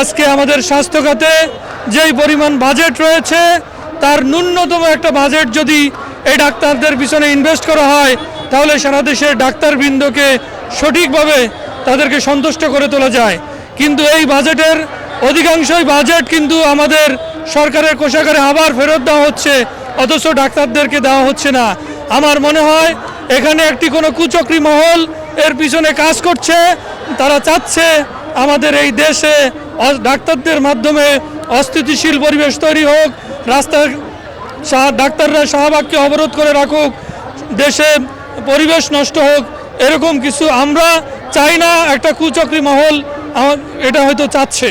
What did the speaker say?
আজকে আমাদের স্বাস্থ্য খাতে যেই পরিমাণ বাজেট রয়েছে, তার ন্যূনতম একটা বাজেট যদি এই ডাক্তারদের পিছনে ইনভেস্ট করা হয়, তাহলে সারা দেশের ডাক্তারবৃন্দকে সঠিকভাবে তাদেরকে সন্তুষ্ট করে তোলা যায়। কিন্তু এই বাজেটের অধিকাংশই বাজেট কিন্তু আমাদের সরকারের কোষাগারে আবার ফেরত দেওয়া হচ্ছে, অথচ ডাক্তারদেরকে দেওয়া হচ্ছে না। আমার মনে হয় এখানে একটি কোনো কুচক্রী মহল এর পিছনে কাজ করছে, তারা চাচ্ছে আমাদের এই দেশে ডাক্তারদের মাধ্যমে অস্থিতিশীল পরিবেশ তৈরি হোক, রাস্তার ডাক্তাররা শাহবাগকে অবরোধ করে রাখুক, দেশে পরিবেশ নষ্ট হোক, এরকম কিছু আমরা চাই না। একটা কুচক্রী মহল এটা হয়তো চাচ্ছে।